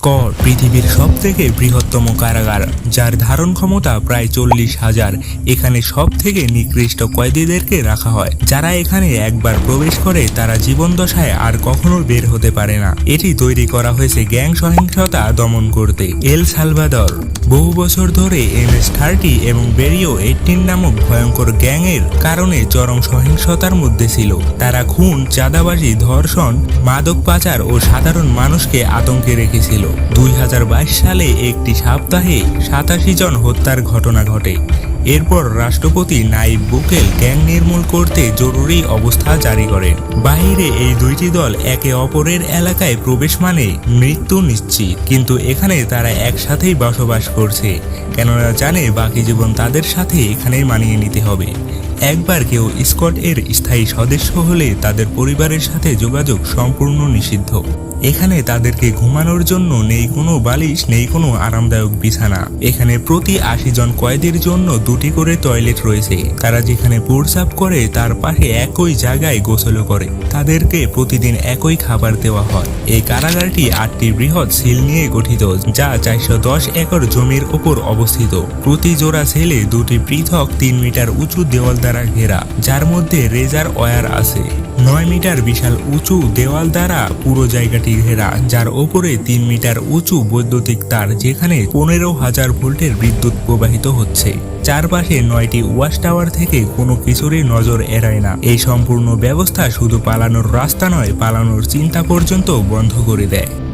Scott পৃথিবীর সব থেকে বৃহত্তম কারাগার, যার ধারণ ক্ষমতা প্রায় চল্লিশ হাজার। এখানে সব থেকে নিকৃষ্ট কয়েদিদেরকে রাখা হয়। যারা এখানে একবার প্রবেশ করে, তারা জীবন দশায় আর কখনো বের হতে পারে না। এটি তৈরি করা হয়েছে গ্যাং সহিংসতা দমন করতে। এল সালভাদর বহু বছর ধরে এমএস থার্টি এবং বেরিও এইটিন নামক ভয়ঙ্কর গ্যাংয়ের কারণে চরম সহিংসতার মধ্যে ছিল। তারা খুন, চাঁদাবাজি, ধর্ষণ, মাদক পাচার ও সাধারণ মানুষকে আতঙ্কে রেখেছিল। দুই হাজার বাইশ সালে একটি সপ্তাহে সাতাশি জন হত্যার ঘটনা ঘটে। এরপর রাষ্ট্রপতি নাইব বুকেল গ্যাং নির্মূল করতে জরুরি অবস্থা জারি করেন বাহিরে এই দুইটি দল একে অপরের এলাকায় প্রবেশ মানে মৃত্যু নিশ্চিত, কিন্তু এখানে তারা একসাথেই বসবাস করছে। কেননা জানে বাকি জীবন তাদের সাথে এখানেই মানিয়ে নিতে হবে। একবার কেউ স্কট এর স্থায়ী সদস্য হলে তাদের পরিবারের সাথে যোগাযোগ সম্পূর্ণ নিষিদ্ধ। এখানে তাদেরকে ঘুমানোর জন্য নেই কোনো বালিশ, নেই কোনো আরামদায়ক বিছানা। এখানে প্রতি আশি জন কয়েদির জন্য দুটি করে টয়লেট রয়েছে। তারা যেখানে প্রস্রাব করে, তার পাশে একই জায়গায় গোসলও করে। তাদেরকে প্রতিদিন একই খাবার দেওয়া হয়। এই কারাগারটি আটটি বৃহৎ সিল নিয়ে গঠিত, যা চারশো দশ একর জমির ওপর অবস্থিত। প্রতি জোড়া সেলে দুটি পৃথক তিন মিটার উঁচু দেওয়াল দ্বারা ঘেরা, যার মধ্যে রেজার ওয়ার আছে। নয় মিটার বিশাল উঁচু দেওয়াল দ্বারা পুরো জায়গাটি ঘেরা, যার ওপরে তিন মিটার উঁচু বৈদ্যুতিক তার, যেখানে পনেরো হাজার ভোল্টের বিদ্যুৎ প্রবাহিত হচ্ছে। চারপাশে নয়টি ওয়াশ টাওয়ার থেকে কোনো কিছুরই নজর এড়ায় না। এই সম্পূর্ণ ব্যবস্থা শুধু পালানোর রাস্তা নয়, পালানোর চিন্তা পর্যন্ত বন্ধ করে দেয়।